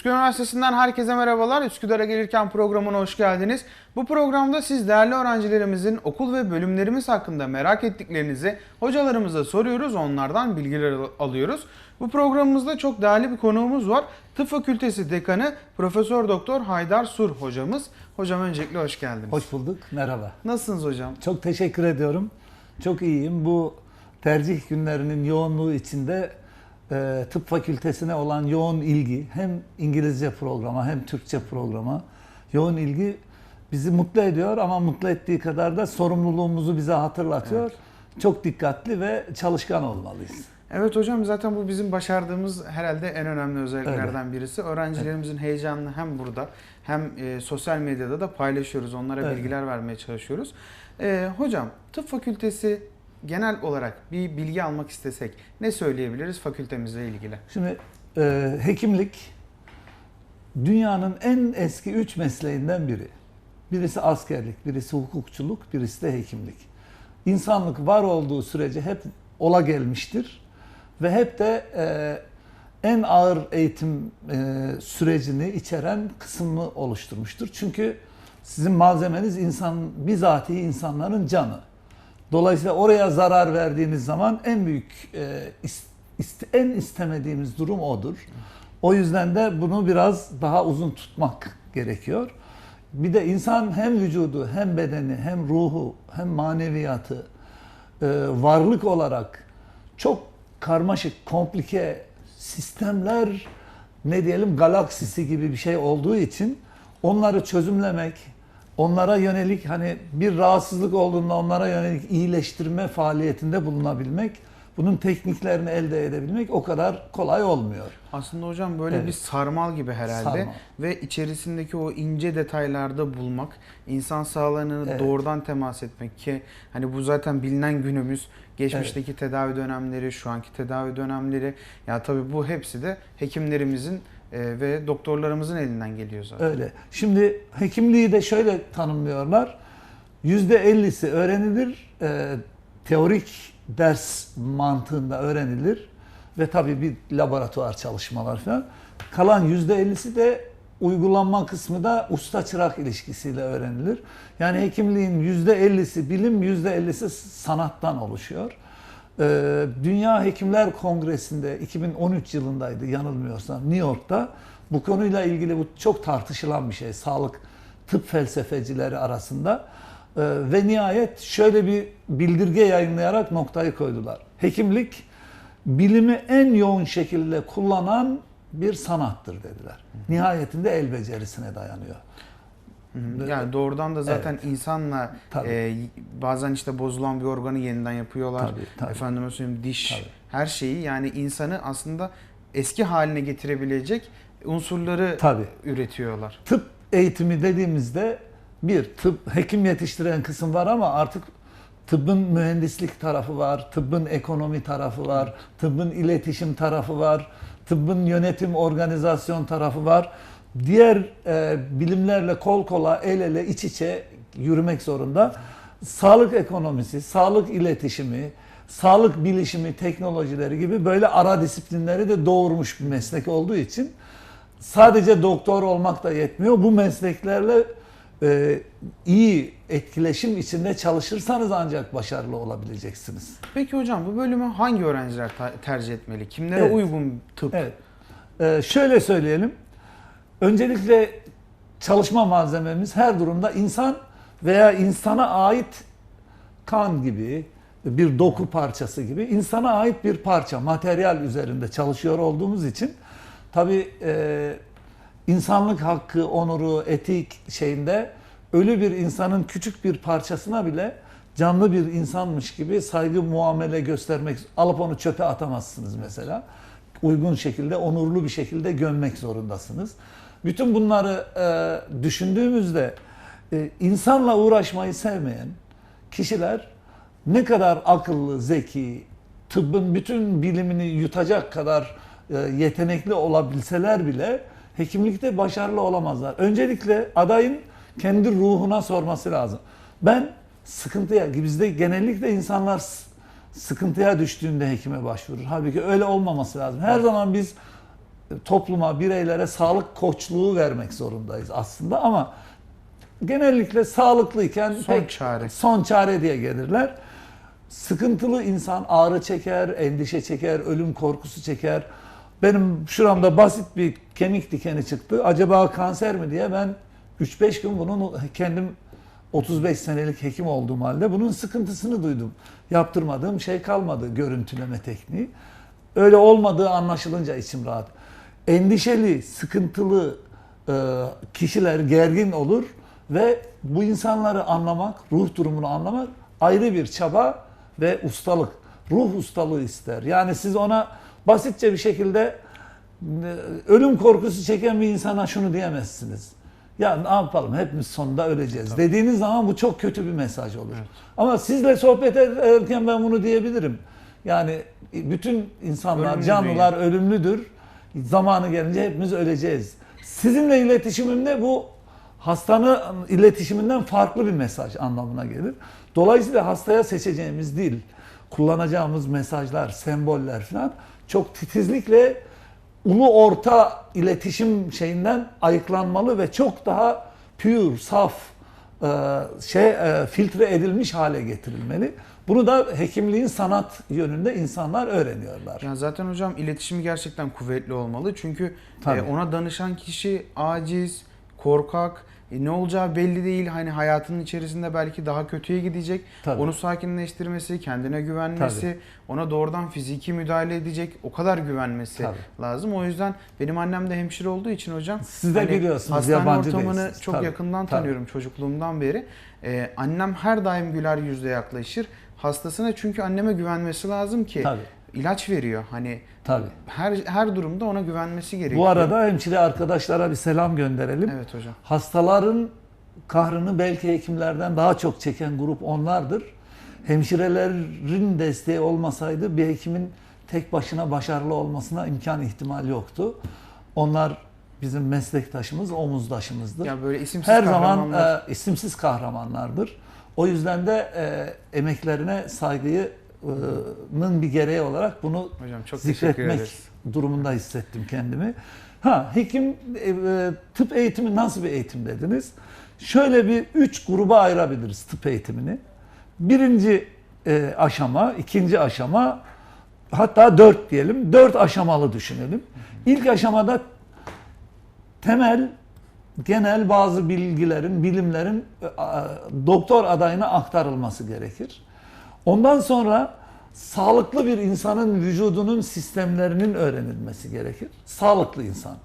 Üsküdar Üniversitesi'nden herkese merhabalar. Üsküdar'a gelirken programına hoş geldiniz. Bu programda siz değerli öğrencilerimizin okul ve bölümlerimiz hakkında merak ettiklerinizi hocalarımıza soruyoruz, onlardan bilgiler al- alıyoruz. Bu programımızda çok değerli bir konuğumuz var. Tıp Fakültesi Dekanı Profesör Doktor Haydar Sur hocamız. Hocam öncelikle hoş geldiniz. Hoş bulduk. Merhaba. Nasılsınız hocam? Çok teşekkür ediyorum. Çok iyiyim. Bu tercih günlerinin yoğunluğu içinde e, tıp fakültesine olan yoğun ilgi hem İngilizce programa hem Türkçe programa yoğun ilgi bizi mutlu ediyor ama mutlu ettiği kadar da sorumluluğumuzu bize hatırlatıyor. Çok dikkatli ve çalışkan olmalıyız. Evet hocam zaten bu bizim başardığımız herhalde en önemli özelliklerden birisi. Öğrencilerimizin heyecanını hem burada hem e, sosyal medyada da paylaşıyoruz. Onlara Evet. bilgiler vermeye çalışıyoruz. E, hocam tıp fakültesi genel olarak bir bilgi almak istesek ne söyleyebiliriz fakültemizle ilgili? Şimdi e, hekimlik dünyanın en eski üç mesleğinden biri. Birisi askerlik, birisi hukukçuluk, birisi de hekimlik. İnsanlık var olduğu sürece hep ola gelmiştir ve hep de e, en ağır eğitim e, sürecini içeren kısmını oluşturmuştur. Çünkü sizin malzemeniz insan bizatihi insanların canı. Dolayısıyla oraya zarar verdiğiniz zaman en büyük e, is- ist- en istemediğimiz durum odur. O yüzden de bunu biraz daha uzun tutmak gerekiyor. Bir de insan hem vücudu hem bedeni hem ruhu hem maneviyatı e, varlık olarak çok karmaşık, komplike sistemler ne diyelim galaksisi gibi bir şey olduğu için onları çözümlemek, onlara yönelik hani bir rahatsızlık olduğunda onlara yönelik iyileştirme faaliyetinde bulunabilmek, bunun tekniklerini elde edebilmek o kadar kolay olmuyor. Aslında hocam böyle Evet. bir sarmal gibi herhalde Sarmal. ve içerisindeki o ince detaylarda bulmak, insan sağlığına Evet. doğrudan temas etmek ki hani bu zaten bilinen günümüz, geçmişteki tedavi dönemleri, şu anki tedavi dönemleri ya tabii bu hepsi de hekimlerimizin e, ve doktorlarımızın elinden geliyor zaten. Öyle. Şimdi hekimliği de şöyle tanımlıyorlar. %50'si öğrenilir, e, teorik ders mantığında öğrenilir ve tabii bir laboratuvar çalışmalar falan. Kalan %50'si de uygulanma kısmı da usta çırak ilişkisiyle öğrenilir. Yani hekimliğin %50'si bilim, %50'si sanattan oluşuyor. Ee, Dünya Hekimler Kongresi'nde 2013 yılındaydı yanılmıyorsam New York'ta bu konuyla ilgili bu çok tartışılan bir şey sağlık tıp felsefecileri arasında Ee, ve nihayet şöyle bir bildirge yayınlayarak noktayı koydular. Hekimlik bilimi en yoğun şekilde kullanan bir sanattır dediler. Nihayetinde el becerisine dayanıyor. Yani doğrudan da zaten insanla Tabii. e, bazen işte bozulan bir organı yeniden yapıyorlar. Tabii, tabii. Efendime söyleyeyim diş, Tabii. her şeyi yani insanı aslında eski haline getirebilecek unsurları Tabii. üretiyorlar. Tıp eğitimi dediğimizde bir tıp hekim yetiştiren kısım var ama artık tıbbın mühendislik tarafı var, tıbbın ekonomi tarafı var, tıbbın iletişim tarafı var, tıbbın yönetim organizasyon tarafı var. Diğer e, bilimlerle kol kola, el ele, iç içe yürümek zorunda. Sağlık ekonomisi, sağlık iletişimi, sağlık bilişimi, teknolojileri gibi böyle ara disiplinleri de doğurmuş bir meslek olduğu için sadece doktor olmak da yetmiyor. Bu mesleklerle e, iyi etkileşim içinde çalışırsanız ancak başarılı olabileceksiniz. Peki hocam bu bölümü hangi öğrenciler tercih etmeli? Kimlere Evet. uygun tıp? Evet. E, şöyle söyleyelim. Öncelikle çalışma malzememiz her durumda insan veya insana ait kan gibi bir doku parçası gibi insana ait bir parça, materyal üzerinde çalışıyor olduğumuz için tabi insanlık hakkı, onuru, etik şeyinde ölü bir insanın küçük bir parçasına bile canlı bir insanmış gibi saygı muamele göstermek, alıp onu çöpe atamazsınız mesela. Uygun şekilde, onurlu bir şekilde gömmek zorundasınız. Bütün bunları e, düşündüğümüzde e, insanla uğraşmayı sevmeyen kişiler ne kadar akıllı, zeki, tıbbın bütün bilimini yutacak kadar e, yetenekli olabilseler bile hekimlikte başarılı olamazlar. Öncelikle adayın kendi ruhuna sorması lazım. Ben sıkıntıya, bizde genellikle insanlar sıkıntıya düştüğünde hekime başvurur. Halbuki öyle olmaması lazım. Her zaman biz topluma, bireylere sağlık koçluğu vermek zorundayız aslında ama genellikle sağlıklıyken Son pek çare. son çare diye gelirler. Sıkıntılı insan ağrı çeker, endişe çeker, ölüm korkusu çeker. Benim şuramda basit bir kemik dikeni çıktı. Acaba kanser mi diye ben 3-5 gün bunun kendim 35 senelik hekim olduğum halde bunun sıkıntısını duydum. Yaptırmadığım şey kalmadı görüntüleme tekniği. Öyle olmadığı anlaşılınca içim rahat. Endişeli, sıkıntılı e, kişiler gergin olur ve bu insanları anlamak, ruh durumunu anlamak ayrı bir çaba ve ustalık. Ruh ustalığı ister. Yani siz ona basitçe bir şekilde ölüm korkusu çeken bir insana şunu diyemezsiniz. Ya ne yapalım hepimiz sonunda öleceğiz. Dediğiniz zaman bu çok kötü bir mesaj olur. Ama sizle sohbet ederken ben bunu diyebilirim. Yani bütün insanlar, Ölümlü canlılar ölümlüdür. Zamanı gelince hepimiz öleceğiz. Sizinle iletişimimde bu hastanın iletişiminden farklı bir mesaj anlamına gelir. Dolayısıyla hastaya seçeceğimiz dil, kullanacağımız mesajlar, semboller falan çok titizlikle ulu orta iletişim şeyinden ayıklanmalı ve çok daha pure, saf, e, şey e, filtre edilmiş hale getirilmeli. Bunu da hekimliğin sanat yönünde insanlar öğreniyorlar. Yani zaten hocam iletişimi gerçekten kuvvetli olmalı. Çünkü Tabii. e, ona danışan kişi aciz, korkak, e, ne olacağı belli değil. Hani hayatının içerisinde belki daha kötüye gidecek. Tabii. Onu sakinleştirmesi, kendine güvenmesi, ona doğrudan fiziki müdahale edecek o kadar güvenmesi Tabii. lazım. O yüzden benim annem de hemşire olduğu için hocam Siz de biliyorsunuz, hastane yabancı ortamını değilsiniz. çok Tabii, yakından tabii. tanıyorum çocukluğumdan beri. E, annem her daim güler yüzle yaklaşır hastasına çünkü anneme güvenmesi lazım ki Tabii. ilaç veriyor. Hani Tabii. her her durumda ona güvenmesi gerekiyor. Bu arada hemşire arkadaşlara bir selam gönderelim. Evet hocam. Hastaların kahrını belki hekimlerden daha çok çeken grup onlardır. Hemşirelerin desteği olmasaydı bir hekimin tek başına başarılı olmasına imkan ihtimal yoktu. Onlar bizim meslektaşımız, omuzdaşımızdır. Ya böyle isimsiz Her zaman e, isimsiz kahramanlardır. O yüzden de e, emeklerine saygının bir gereği olarak bunu Hocam çok zikretmek durumunda hissettim kendimi. Ha hekim e, e, tıp eğitimi nasıl bir eğitim dediniz? Şöyle bir üç gruba ayırabiliriz tıp eğitimini. Birinci e, aşama, ikinci aşama, hatta dört diyelim. Dört aşamalı düşünelim. İlk aşamada temel genel bazı bilgilerin, bilimlerin e, doktor adayına aktarılması gerekir. Ondan sonra sağlıklı bir insanın vücudunun sistemlerinin öğrenilmesi gerekir. Sağlıklı insan.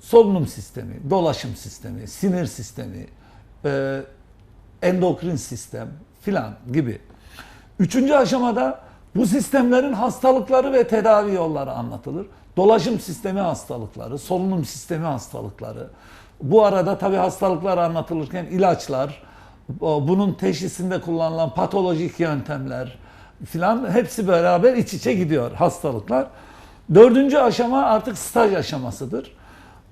Solunum sistemi, dolaşım sistemi, sinir sistemi, e, endokrin sistem filan gibi. Üçüncü aşamada bu sistemlerin hastalıkları ve tedavi yolları anlatılır. Dolaşım sistemi hastalıkları, solunum sistemi hastalıkları. Bu arada tabi hastalıklar anlatılırken ilaçlar, bunun teşhisinde kullanılan patolojik yöntemler filan hepsi beraber iç içe gidiyor hastalıklar. Dördüncü aşama artık staj aşamasıdır.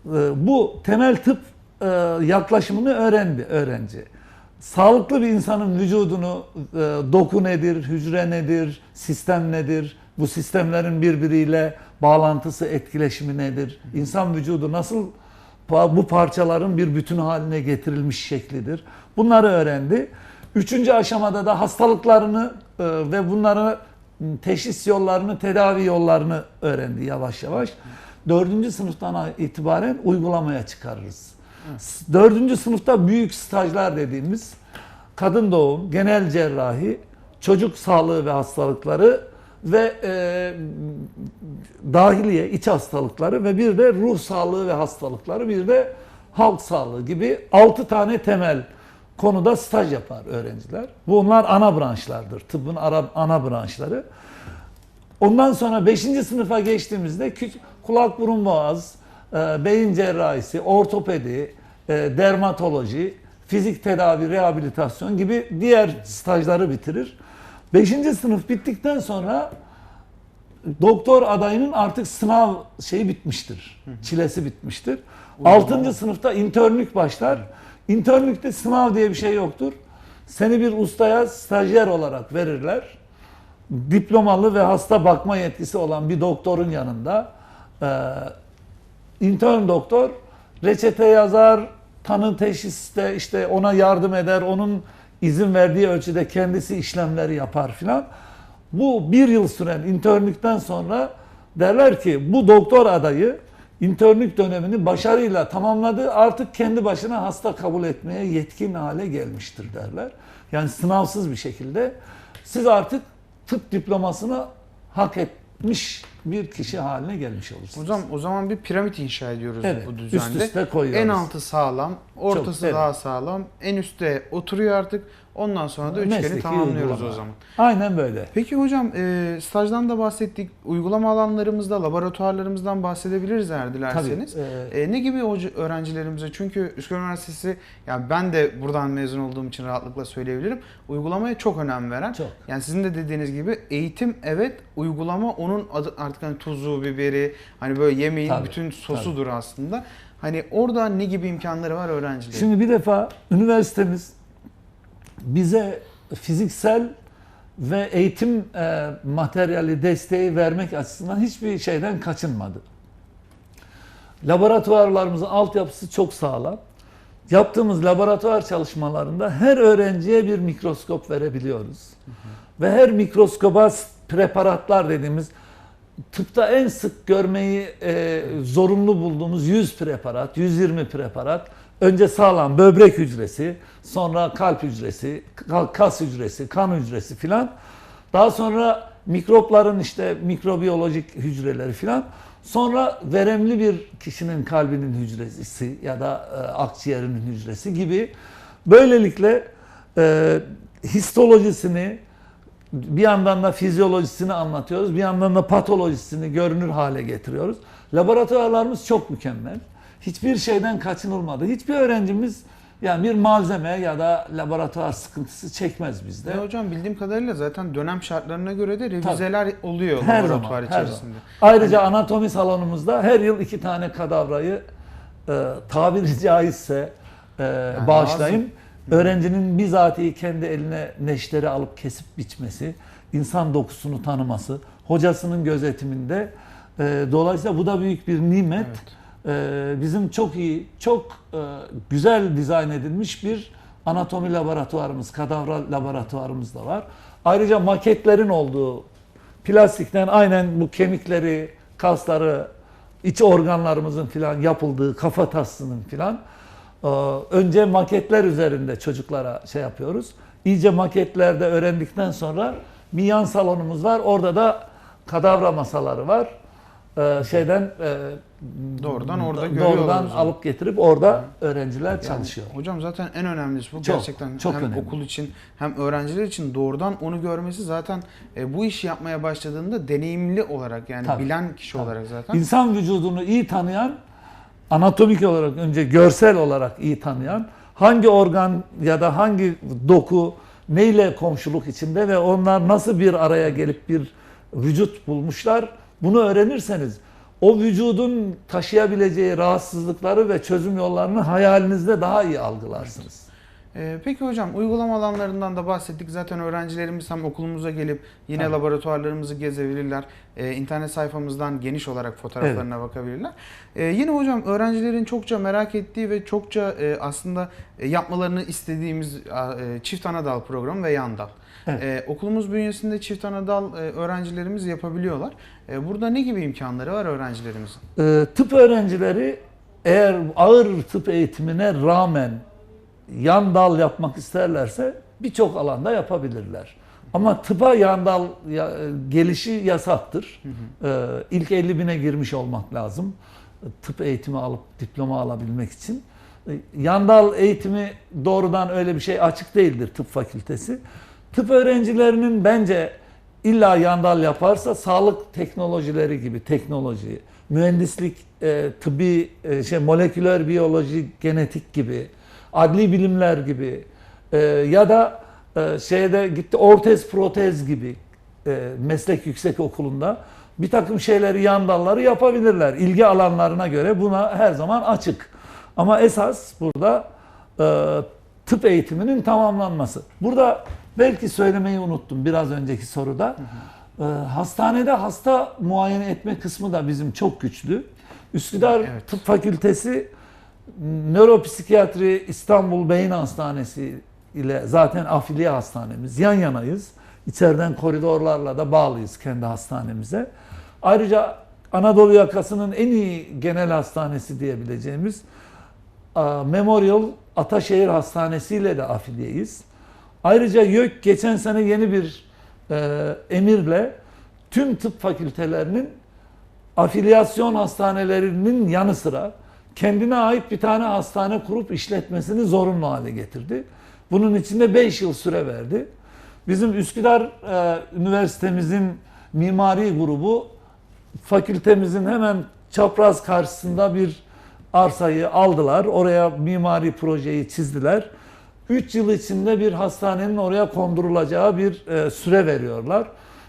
Ee, Bu temel tıp e, yaklaşımını öğrendi öğrenci. Sağlıklı bir insanın vücudunu e, doku nedir, hücre nedir, sistem nedir, bu sistemlerin birbiriyle bağlantısı, etkileşimi nedir, insan vücudu nasıl bu parçaların bir bütün haline getirilmiş şeklidir. Bunları öğrendi. Üçüncü aşamada da hastalıklarını e, ve bunları teşhis yollarını, tedavi yollarını öğrendi yavaş yavaş. Dördüncü sınıftan itibaren uygulamaya çıkarırız. Dördüncü sınıfta büyük stajlar dediğimiz kadın doğum, genel cerrahi, çocuk sağlığı ve hastalıkları ve e, dahiliye, iç hastalıkları ve bir de ruh sağlığı ve hastalıkları, bir de halk sağlığı gibi altı tane temel konuda staj yapar öğrenciler. Bunlar ana branşlardır. Tıbbın ara, ana branşları. Ondan sonra 5. sınıfa geçtiğimizde kulak burun boğaz, e, beyin cerrahisi, ortopedi, e, dermatoloji, fizik tedavi, rehabilitasyon gibi diğer stajları bitirir. 5. sınıf bittikten sonra doktor adayının artık sınav şeyi bitmiştir. Çilesi bitmiştir. 6. sınıfta internlük başlar. İnternlükte sınav diye bir şey yoktur. Seni bir ustaya stajyer olarak verirler diplomalı ve hasta bakma yetkisi olan bir doktorun yanında e, intern doktor reçete yazar, tanı teşhiste işte ona yardım eder, onun izin verdiği ölçüde kendisi işlemleri yapar filan. Bu bir yıl süren internlükten sonra derler ki bu doktor adayı internlük dönemini başarıyla tamamladı. Artık kendi başına hasta kabul etmeye yetkin hale gelmiştir derler. Yani sınavsız bir şekilde siz artık tıp diplomasını hak etmiş bir kişi haline gelmiş olursunuz. Hocam o zaman bir piramit inşa ediyoruz Evet, bu üst düzende. üste koyuyoruz. En altı sağlam, ortası evet. daha sağlam, en üstte oturuyor artık. Ondan sonra da üçgeni Mesleki tamamlıyoruz uygulama. o zaman. Aynen böyle. Peki hocam e, stajdan da bahsettik. Uygulama alanlarımızda, laboratuvarlarımızdan bahsedebiliriz eğer dilerseniz. Tabii, E, ne gibi hoca, öğrencilerimize? Çünkü Üsküdar Üniversitesi, ya ben de buradan mezun olduğum için rahatlıkla söyleyebilirim. Uygulamaya çok önem veren. Çok. Yani sizin de dediğiniz gibi eğitim evet, uygulama onun adı, artık hani tuzu, biberi, hani böyle yemeğin Tabii, bütün sosudur aslında. Hani orada ne gibi imkanları var öğrencilerin? Şimdi bir defa üniversitemiz bize fiziksel ve eğitim e, materyali desteği vermek açısından hiçbir şeyden kaçınmadı. Laboratuvarlarımızın altyapısı çok sağlam. Yaptığımız laboratuvar çalışmalarında her öğrenciye bir mikroskop verebiliyoruz. Ve her mikroskoba preparatlar dediğimiz tıpta en sık görmeyi e, zorunlu bulduğumuz 100 preparat, 120 preparat. Önce sağlam böbrek hücresi, sonra kalp hücresi, ka- kas hücresi, kan hücresi filan. Daha sonra mikropların işte mikrobiyolojik hücreleri filan. Sonra veremli bir kişinin kalbinin hücresi ya da e, akciğerinin hücresi gibi. Böylelikle e, histolojisini, bir yandan da fizyolojisini anlatıyoruz. Bir yandan da patolojisini görünür hale getiriyoruz. Laboratuvarlarımız çok mükemmel. Hiçbir şeyden kaçınılmadı. Hiçbir öğrencimiz yani bir malzeme ya da laboratuvar sıkıntısı çekmez bizde. Ve hocam bildiğim kadarıyla zaten dönem şartlarına göre de revizeler oluyor Her laboratuvar zaman, her içerisinde. Ayrıca anatomi salonumuzda her yıl iki tane kadavrayı e, tabiri caizse e, bağışlayayım. Öğrencinin bizatihi kendi eline neşteri alıp kesip biçmesi, insan dokusunu tanıması, hocasının gözetiminde. E, dolayısıyla bu da büyük bir nimet. E, bizim çok iyi, çok e, güzel dizayn edilmiş bir anatomi laboratuvarımız, kadavra laboratuvarımız da var. Ayrıca maketlerin olduğu plastikten aynen bu kemikleri, kasları, iç organlarımızın filan yapıldığı kafatasının filan önce maketler üzerinde çocuklara şey yapıyoruz. İyice maketlerde öğrendikten sonra bir yan salonumuz var. Orada da kadavra masaları var. E, Şeyden e, Doğrudan orada doğrudan görüyorlar o zaman. alıp getirip orada öğrenciler çalışıyor. Hocam zaten en önemlisi bu Çok, gerçekten çok hem önemli. okul için hem öğrenciler için doğrudan onu görmesi zaten e, bu işi yapmaya başladığında deneyimli olarak yani Tabii, bilen kişi tabii. olarak zaten. İnsan vücudunu iyi tanıyan, anatomik olarak önce görsel olarak iyi tanıyan, hangi organ ya da hangi doku neyle komşuluk içinde ve onlar nasıl bir araya gelip bir vücut bulmuşlar bunu öğrenirseniz o vücudun taşıyabileceği rahatsızlıkları ve çözüm yollarını hayalinizde daha iyi algılarsınız. Ee, peki hocam uygulama alanlarından da bahsettik. Zaten öğrencilerimiz hem okulumuza gelip yine Tabii. laboratuvarlarımızı gezebilirler. Ee, internet sayfamızdan geniş olarak fotoğraflarına bakabilirler. Ee, yine hocam öğrencilerin çokça merak ettiği ve çokça e, aslında e, yapmalarını istediğimiz e, çift ana dal programı ve yan dal. Evet. Okulumuz bünyesinde çift ana dal e, öğrencilerimiz yapabiliyorlar. Burada ne gibi imkanları var öğrencilerimizin? Tıp öğrencileri eğer ağır tıp eğitimine rağmen yan dal yapmak isterlerse birçok alanda yapabilirler. Ama tıpa yan dal ya- gelişi yasaktır. Ee, ilk 50 bine girmiş olmak lazım. Tıp eğitimi alıp diploma alabilmek için. Ee, Yan dal eğitimi doğrudan öyle bir şey açık değildir tıp fakültesi. Tıp öğrencilerinin bence illa yandal yaparsa sağlık teknolojileri gibi teknoloji, mühendislik, e, tıbbi, e, şey moleküler biyoloji, genetik gibi, adli bilimler gibi e, ya da e, şeyde gitti ortez protez gibi e, meslek yüksek okulunda bir takım şeyleri yan dalları yapabilirler. İlgi alanlarına göre buna her zaman açık. Ama esas burada e, tıp eğitiminin tamamlanması. Burada belki söylemeyi unuttum biraz önceki soruda. E, hastanede hasta muayene etme kısmı da bizim çok güçlü. Üsküdar Evet. Tıp Fakültesi Nöropsikiyatri İstanbul Beyin Hastanesi ile zaten afiliye hastanemiz. Yan yanayız. İçeriden koridorlarla da bağlıyız kendi hastanemize. Ayrıca Anadolu yakasının en iyi genel hastanesi diyebileceğimiz Memorial Ataşehir Hastanesi ile de afiliyeyiz. Ayrıca YÖK geçen sene yeni bir e, emirle tüm tıp fakültelerinin afiliyasyon hastanelerinin yanı sıra kendine ait bir tane hastane kurup işletmesini zorunlu hale getirdi. Bunun içinde 5 yıl süre verdi. Bizim Üsküdar e, Üniversitemizin mimari grubu fakültemizin hemen çapraz karşısında bir arsayı aldılar. Oraya mimari projeyi çizdiler. 3 yıl içinde bir hastanenin oraya kondurulacağı bir e, süre veriyorlar.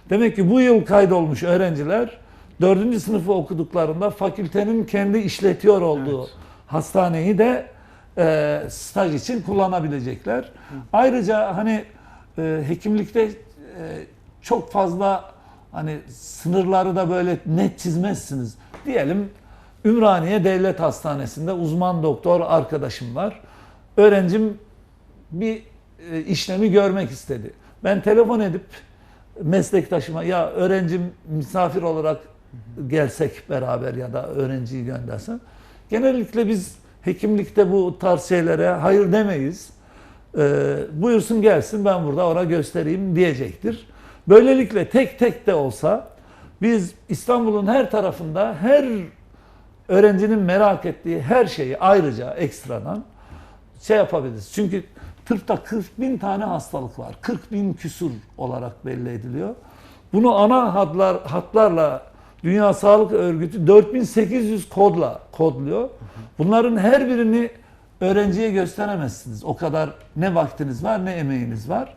Demek ki bu yıl kaydolmuş öğrenciler 4. sınıfı okuduklarında fakültenin kendi işletiyor olduğu Evet. hastaneyi de e, staj için kullanabilecekler. Ayrıca hani e, hekimlikte e, çok fazla hani sınırları da böyle net çizmezsiniz. Diyelim Ümraniye Devlet Hastanesi'nde uzman doktor arkadaşım var. Öğrencim bir e, işlemi görmek istedi. Ben telefon edip meslektaşıma ya öğrencim misafir olarak gelsek beraber ya da öğrenciyi göndersen. Genellikle biz hekimlikte bu tarz hayır demeyiz. Ee, buyursun gelsin ben burada ona göstereyim diyecektir. Böylelikle tek tek de olsa biz İstanbul'un her tarafında her öğrencinin merak ettiği her şeyi ayrıca ekstradan şey yapabiliriz. Çünkü tıpta 40 bin tane hastalık var. 40 bin küsur olarak belli ediliyor. Bunu ana hatlar, hatlarla Dünya Sağlık Örgütü 4800 kodla kodluyor. Bunların her birini öğrenciye gösteremezsiniz. O kadar ne vaktiniz var ne emeğiniz var.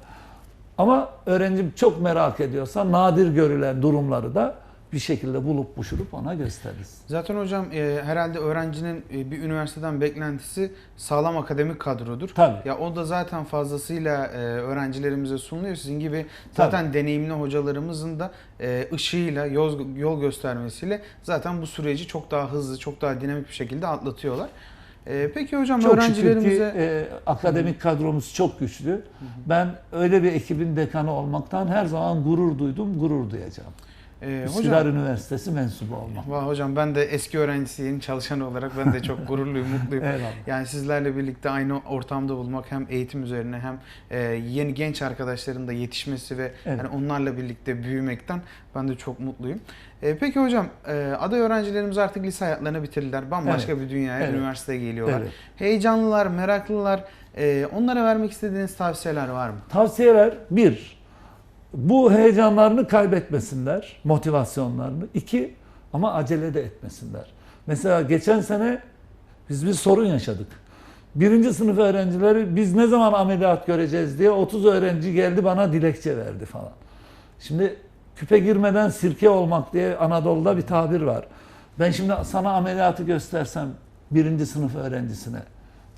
Ama öğrencim çok merak ediyorsa nadir görülen durumları da bir şekilde bulup buşurup ona gösteririz. Zaten hocam e, herhalde öğrencinin e, bir üniversiteden beklentisi sağlam akademik kadrodur. Tabii. Ya o da zaten fazlasıyla e, öğrencilerimize sunuluyor. Sizin gibi zaten deneyimli hocalarımızın da e, ışığıyla, yol, yol göstermesiyle zaten bu süreci çok daha hızlı, çok daha dinamik bir şekilde atlatıyorlar. E, peki hocam Çok öğrencilerimize e, akademik kadromuz çok güçlü. Ben öyle bir ekibin dekanı olmaktan her zaman gurur duydum, gurur duyacağım. E, Üsküdar hocam Üniversitesi mensubu olmak. Vah hocam ben de eski öğrencisi, yeni çalışan olarak ben de çok gururluyum, mutluyum. Eyvallah. Yani sizlerle birlikte aynı ortamda bulmak hem eğitim üzerine hem e, yeni genç arkadaşların da yetişmesi ve Evet. hani onlarla birlikte büyümekten ben de çok mutluyum. E, peki hocam e, aday öğrencilerimiz artık lise hayatlarını bitirdiler. Bambaşka bir dünyaya, Evet. üniversiteye geliyorlar. Evet. Heyecanlılar, meraklılar. E, onlara vermek istediğiniz tavsiyeler var mı? Tavsiyeler bir, bu heyecanlarını kaybetmesinler, motivasyonlarını. İki, ama acele de etmesinler. Mesela geçen sene biz bir sorun yaşadık. Birinci sınıf öğrencileri biz ne zaman ameliyat göreceğiz diye 30 öğrenci geldi bana dilekçe verdi falan. Şimdi küpe girmeden sirke olmak diye Anadolu'da bir tabir var. Ben şimdi sana ameliyatı göstersem birinci sınıf öğrencisine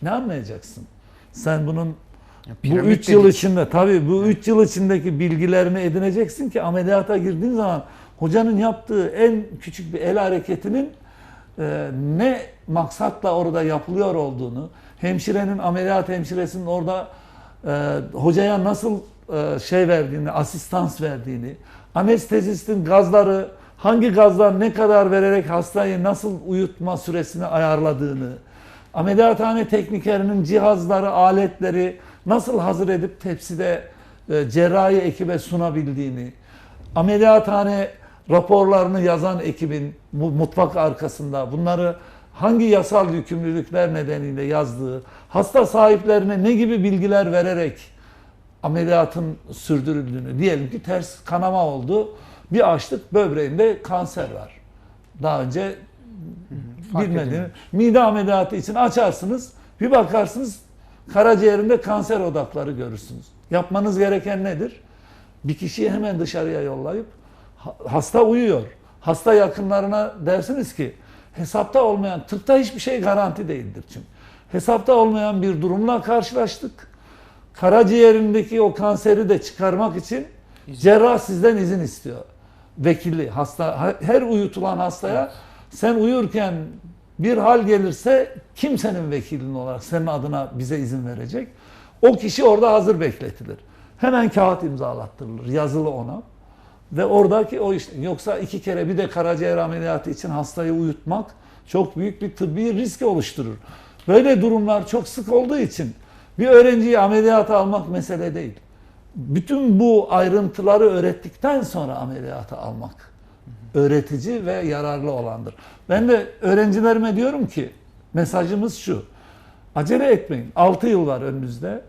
ne anlayacaksın? Sen bunun bu Piramit 3 yıl içinde tabii bu 3 yıl içindeki bilgilerini edineceksin ki ameliyata girdiğin zaman hocanın yaptığı en küçük bir el hareketinin e, ne maksatla orada yapılıyor olduğunu, hemşirenin ameliyat hemşiresinin orada e, hocaya nasıl e, şey verdiğini, asistans verdiğini, anestezistin gazları hangi gazdan ne kadar vererek hastayı nasıl uyutma süresini ayarladığını, ameliyathane teknikerinin cihazları, aletleri nasıl hazır edip tepside e, cerrahi ekibe sunabildiğini, ameliyathane raporlarını yazan ekibin mu- mutfak arkasında bunları hangi yasal yükümlülükler nedeniyle yazdığı, hasta sahiplerine ne gibi bilgiler vererek ameliyatın sürdürüldüğünü, diyelim ki ters kanama oldu, bir açtık böbreğinde kanser var. Daha önce bilmediğini, mide ameliyatı için açarsınız, bir bakarsınız karaciğerinde kanser odakları görürsünüz. Yapmanız gereken nedir? Bir kişiyi hemen dışarıya yollayıp ha- hasta uyuyor. Hasta yakınlarına dersiniz ki hesapta olmayan, tıpta hiçbir şey garanti değildir çünkü. Hesapta olmayan bir durumla karşılaştık. Karaciğerindeki o kanseri de çıkarmak için cerrah sizden izin istiyor. Vekilli hasta her uyutulan hastaya Sen uyurken bir hal gelirse kim senin vekilin olarak senin adına bize izin verecek? O kişi orada hazır bekletilir. Hemen kağıt imzalattırılır yazılı ona. Ve oradaki o iş yoksa iki kere bir de karaciğer ameliyatı için hastayı uyutmak çok büyük bir tıbbi risk oluşturur. Böyle durumlar çok sık olduğu için bir öğrenciyi ameliyata almak mesele değil. Bütün bu ayrıntıları öğrettikten sonra ameliyata almak öğretici ve yararlı olandır. Ben de öğrencilerime diyorum ki mesajımız şu. Acele etmeyin. 6 yıl var önünüzde.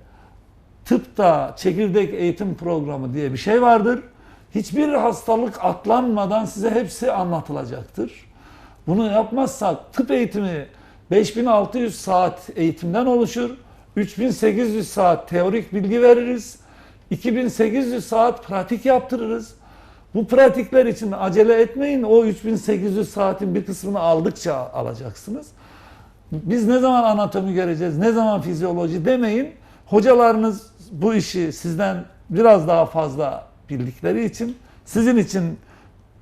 Tıpta çekirdek eğitim programı diye bir şey vardır. Hiçbir hastalık atlanmadan size hepsi anlatılacaktır. Bunu yapmazsak tıp eğitimi 5600 saat eğitimden oluşur. 3800 saat teorik bilgi veririz. 2800 saat pratik yaptırırız. Bu pratikler için acele etmeyin. O 3800 saatin bir kısmını aldıkça alacaksınız. Biz ne zaman anatomi göreceğiz, ne zaman fizyoloji demeyin. Hocalarınız bu işi sizden biraz daha fazla bildikleri için sizin için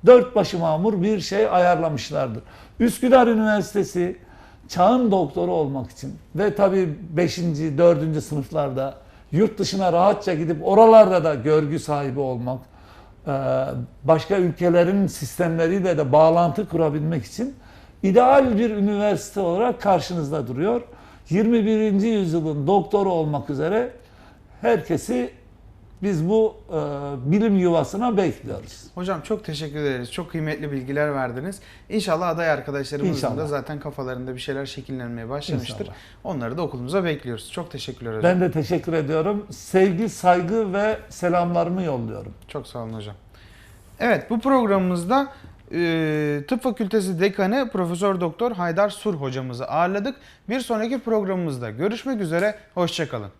dört başı mamur bir şey ayarlamışlardır. Üsküdar Üniversitesi çağın doktoru olmak için ve tabii 5. 4. sınıflarda yurt dışına rahatça gidip oralarda da görgü sahibi olmak, başka ülkelerin sistemleriyle de bağlantı kurabilmek için ideal bir üniversite olarak karşınızda duruyor. 21. yüzyılın doktoru olmak üzere herkesi biz bu e, bilim yuvasına bekliyoruz. Hocam çok teşekkür ederiz. Çok kıymetli bilgiler verdiniz. İnşallah aday arkadaşlarımızın da zaten kafalarında bir şeyler şekillenmeye başlamıştır. İnşallah. Onları da okulumuza bekliyoruz. Çok teşekkürler hocam. Ben de teşekkür ediyorum. Sevgi, saygı ve selamlarımı yolluyorum. Çok sağ olun hocam. Evet bu programımızda e, Tıp Fakültesi Dekanı Profesör Doktor Haydar Sur hocamızı ağırladık. Bir sonraki programımızda görüşmek üzere. Hoşçakalın.